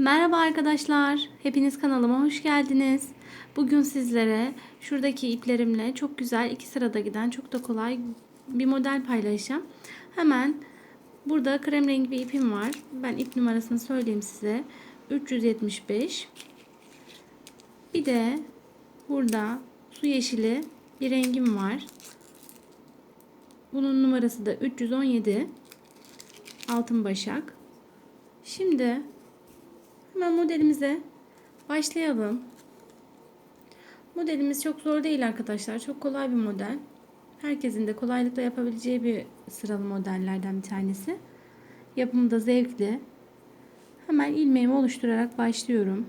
Merhaba arkadaşlar. Hepiniz kanalıma hoş geldiniz. Bugün sizlere şuradaki iplerimle çok güzel iki sırada giden çok da kolay bir model paylaşacağım. Hemen burada krem rengi bir ipim var. Ben ip numarasını söyleyeyim size. 375. Bir de burada su yeşili bir rengim var. Bunun numarası da 317. Altın başak. Şimdi Hemen modelimize başlayalım. Modelimiz çok zor değil arkadaşlar. Çok kolay bir model. Herkesin de kolaylıkla yapabileceği bir sıralı modellerden bir tanesi. Yapımı da zevkli. Hemen ilmeğimi oluşturarak başlıyorum.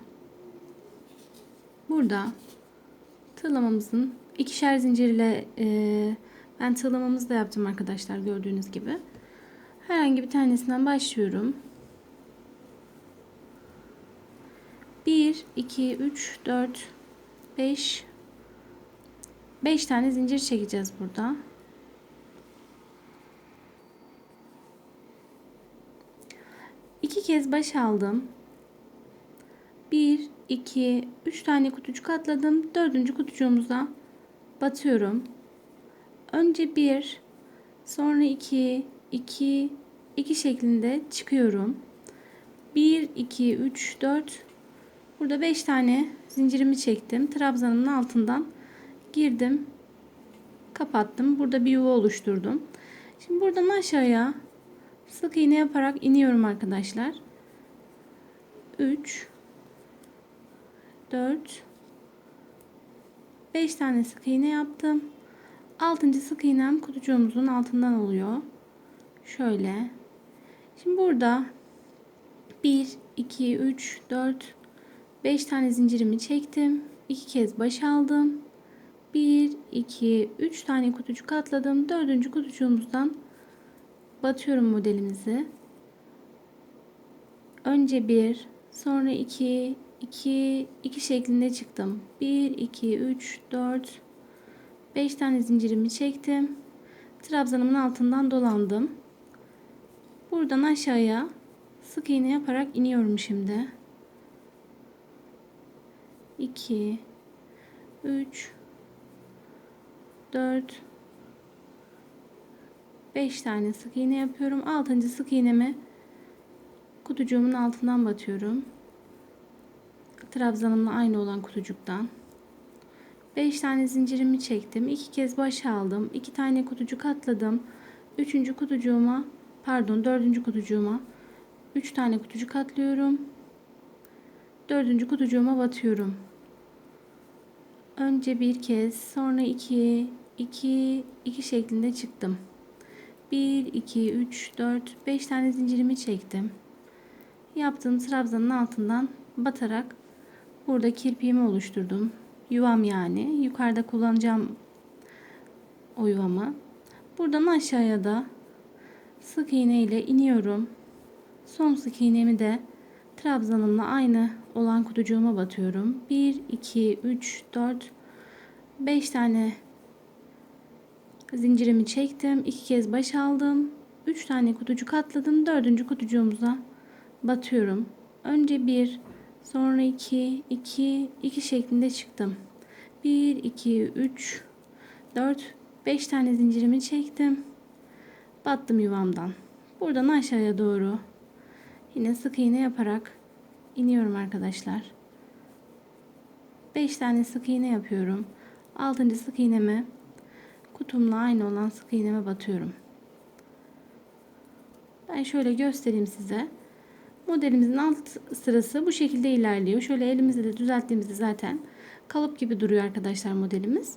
Burada tığlamamızın ikişer zincirle e, ben tığlamamızı da yaptım arkadaşlar gördüğünüz gibi. Herhangi bir tanesinden başlıyorum. 1, 2, 3, 4, 5 5 tane zincir çekeceğiz burada. İki kez baş aldım. 1, 2, 3 tane kutucuk atladım. Dördüncü kutucuğumuza batıyorum. Önce 1, sonra 2, 2, 2 şeklinde çıkıyorum. 1, 2, 3, 4, Burada 5 tane zincirimi çektim. Trabzanımın altından girdim. Kapattım. Burada bir yuva oluşturdum. Şimdi buradan aşağıya sık iğne yaparak iniyorum arkadaşlar. 3 4 5 tane sık iğne yaptım. 6. sık iğnem kutucuğumuzun altından oluyor. Şöyle. Şimdi burada 1 2 3 4 5 tane zincirimi çektim. 2 kez baş aldım. 1, 2, 3 tane kutucuk atladım. 4. kutucuğumuzdan batıyorum modelimizi. Önce 1, sonra 2, 2, 2 şeklinde çıktım. 1, 2, 3, 4, 5 tane zincirimi çektim. Trabzanımın altından dolandım. Buradan aşağıya sık iğne yaparak iniyorum şimdi. 2 3 4 5 tane sık iğne yapıyorum. 6. sık iğnemi kutucuğumun altından batıyorum. Trabzanımla aynı olan kutucuktan. 5 tane zincirimi çektim. 2 kez baş aldım. 2 tane kutucuk atladım. 3. kutucuğuma pardon 4. kutucuğuma 3 tane kutucuk atlıyorum. 4. kutucuğuma batıyorum. Önce bir kez, sonra iki, iki, iki şeklinde çıktım. Bir, iki, üç, dört, beş tane zincirimi çektim. Yaptığım trabzanın altından batarak burada kirpiğimi oluşturdum. Yuvam yani. Yukarıda kullanacağım o yuvamı. Buradan aşağıya da sık iğne ile iniyorum. Son sık iğnemi de trabzanımla aynı olan kutucuğuma batıyorum. 1, 2, 3, 4, 5 tane zincirimi çektim. 2 kez baş aldım. 3 tane kutucuk atladım. 4. kutucuğumuza batıyorum. Önce 1, sonra 2, 2, 2 şeklinde çıktım. 1, 2, 3, 4, 5 tane zincirimi çektim. Battım yuvamdan. Buradan aşağıya doğru yine sık iğne yaparak iniyorum arkadaşlar. 5 tane sık iğne yapıyorum. 6. sık iğnemi kutumla aynı olan sık iğneme batıyorum. Ben şöyle göstereyim size. Modelimizin alt sırası bu şekilde ilerliyor. Şöyle elimizle de düzelttiğimizde zaten kalıp gibi duruyor arkadaşlar modelimiz.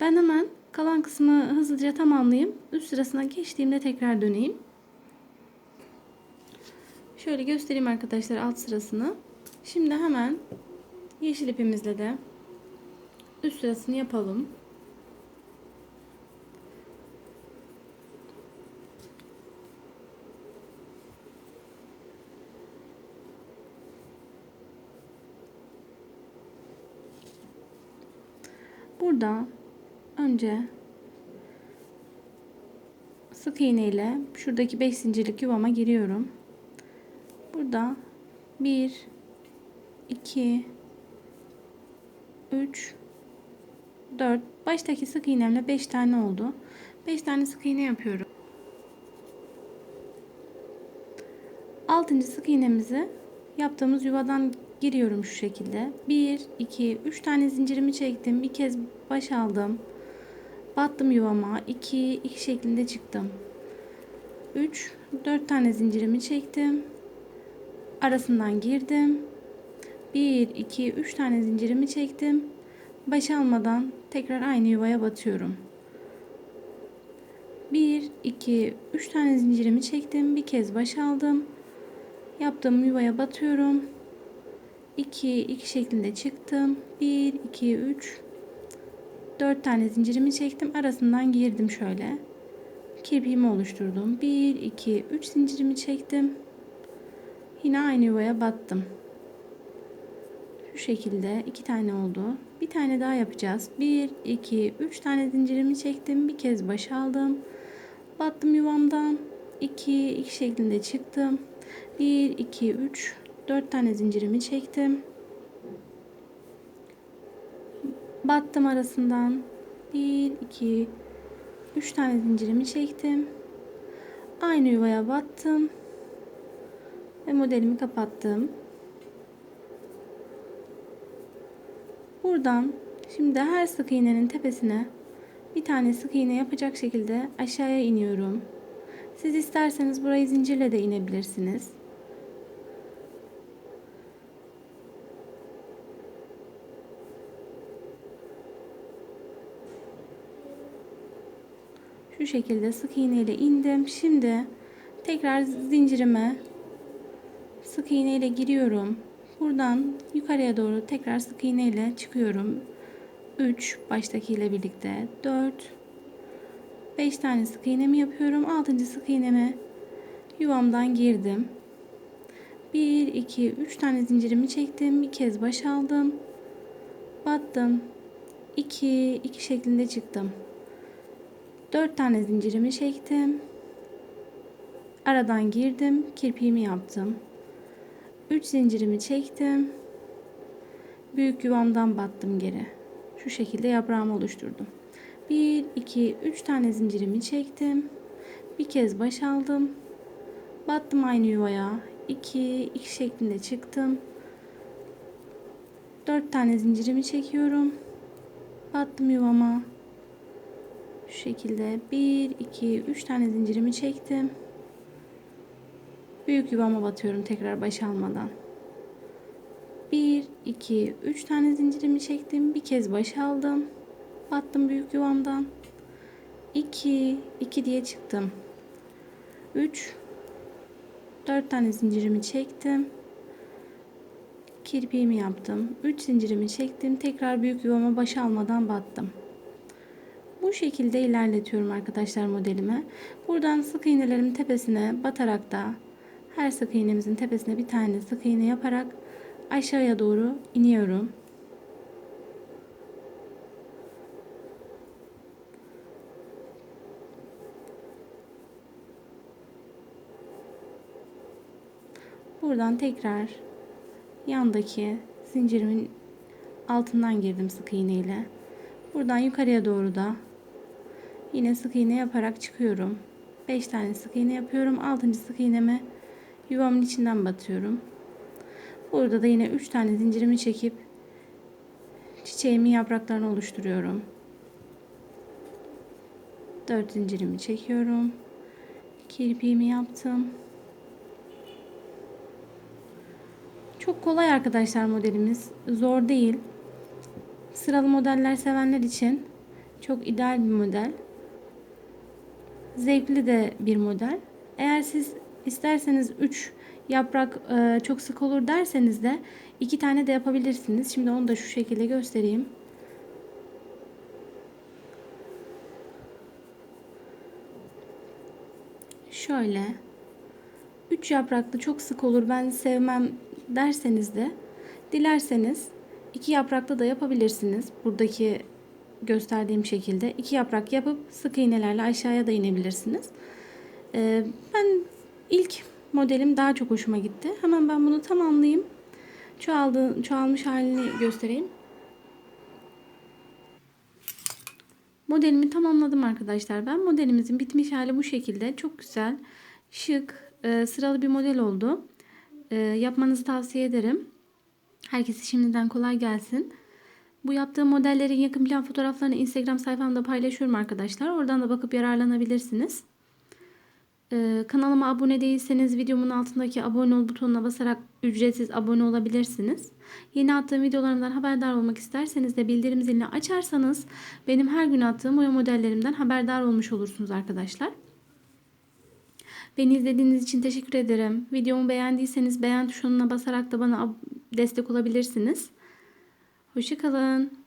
Ben hemen kalan kısmı hızlıca tamamlayayım. Üst sırasına geçtiğimde tekrar döneyim. Şöyle göstereyim arkadaşlar alt sırasını. Şimdi hemen yeşil ipimizle de üst sırasını yapalım. Burada önce sık iğne ile şuradaki 5 zincirlik yuvama giriyorum. Burada 1 2 3 4 baştaki sık iğnemle 5 tane oldu. 5 tane sık iğne yapıyorum. 6. sık iğnemizi yaptığımız yuvadan giriyorum şu şekilde. 1 2 3 tane zincirimi çektim. Bir kez baş aldım. Battım yuvama. 2 2 şeklinde çıktım. 3 4 tane zincirimi çektim. Arasından girdim. 1 2 3 tane zincirimi çektim. Baş almadan tekrar aynı yuvaya batıyorum. 1 2 3 tane zincirimi çektim. Bir kez baş aldım. Yaptığım yuvaya batıyorum. 2 2 şeklinde çıktım. 1 2 3 4 tane zincirimi çektim. Arasından girdim şöyle. Kirpiğimi oluşturdum. 1 2 3 zincirimi çektim. Yine aynı yuvaya battım. Şu şekilde iki tane oldu. Bir tane daha yapacağız. 1 2 3 tane zincirimi çektim. Bir kez baş aldım. Battım yuvamdan. 2 2 şeklinde çıktım. 1 2 3 4 tane zincirimi çektim. Battım arasından. 1 2 3 tane zincirimi çektim. Aynı yuvaya battım. Ve modelimi kapattım. Buradan şimdi her sık iğnenin tepesine bir tane sık iğne yapacak şekilde aşağıya iniyorum. Siz isterseniz burayı zincirle de inebilirsiniz. Şu şekilde sık iğne ile indim. Şimdi tekrar zincirime sık iğne ile giriyorum. Buradan yukarıya doğru tekrar sık iğne ile çıkıyorum. 3 baştaki ile birlikte 4 5 tane sık iğnemi yapıyorum. 6. sık iğneme yuvamdan girdim. 1 2 3 tane zincirimi çektim. Bir kez baş aldım. Battım. 2 2 şeklinde çıktım. 4 tane zincirimi çektim. Aradan girdim. Kirpiğimi yaptım. 3 zincirimi çektim. Büyük yuvamdan battım geri. Şu şekilde yaprağımı oluşturdum. 1 2 3 tane zincirimi çektim. Bir kez baş aldım. Battım aynı yuvaya. 2 2 şeklinde çıktım. 4 tane zincirimi çekiyorum. Battım yuvama. Şu şekilde 1 2 3 tane zincirimi çektim. Büyük yuvama batıyorum tekrar baş almadan. 1 2 3 tane zincirimi çektim. Bir kez baş aldım. Battım büyük yuvamdan. 2 2 diye çıktım. 3 4 tane zincirimi çektim. Kirpiğimi yaptım. 3 zincirimi çektim. Tekrar büyük yuvama baş almadan battım. Bu şekilde ilerletiyorum arkadaşlar modelimi. Buradan sık iğnelerimin tepesine batarak da her sık iğnemizin tepesine bir tane sık iğne yaparak aşağıya doğru iniyorum. Buradan tekrar yandaki zincirimin altından girdim sık iğne ile. Buradan yukarıya doğru da yine sık iğne yaparak çıkıyorum. 5 tane sık iğne yapıyorum. 6. sık iğnemi yuvamın içinden batıyorum. Burada da yine 3 tane zincirimi çekip çiçeğimin yapraklarını oluşturuyorum. 4 zincirimi çekiyorum. Kirpiğimi yaptım. Çok kolay arkadaşlar modelimiz. Zor değil. Sıralı modeller sevenler için çok ideal bir model. Zevkli de bir model. Eğer siz isterseniz 3 yaprak e, çok sık olur derseniz de iki tane de yapabilirsiniz. Şimdi onu da şu şekilde göstereyim. Şöyle 3 yapraklı çok sık olur ben sevmem derseniz de dilerseniz iki yapraklı da yapabilirsiniz. Buradaki gösterdiğim şekilde iki yaprak yapıp sık iğnelerle aşağıya da inebilirsiniz. Ee, ben ilk modelim daha çok hoşuma gitti. Hemen ben bunu tamamlayayım. çoğaldı, çoğalmış halini göstereyim. Modelimi tamamladım arkadaşlar. Ben modelimizin bitmiş hali bu şekilde. Çok güzel, şık, e, sıralı bir model oldu. E, yapmanızı tavsiye ederim. Herkese şimdiden kolay gelsin. Bu yaptığım modellerin yakın plan fotoğraflarını Instagram sayfamda paylaşıyorum arkadaşlar. Oradan da bakıp yararlanabilirsiniz. Ee, kanalıma abone değilseniz videomun altındaki abone ol butonuna basarak ücretsiz abone olabilirsiniz. Yeni attığım videolarımdan haberdar olmak isterseniz de bildirim zilini açarsanız benim her gün attığım oya modellerimden haberdar olmuş olursunuz arkadaşlar. Beni izlediğiniz için teşekkür ederim. Videomu beğendiyseniz beğen tuşuna basarak da bana destek olabilirsiniz. Hoşçakalın.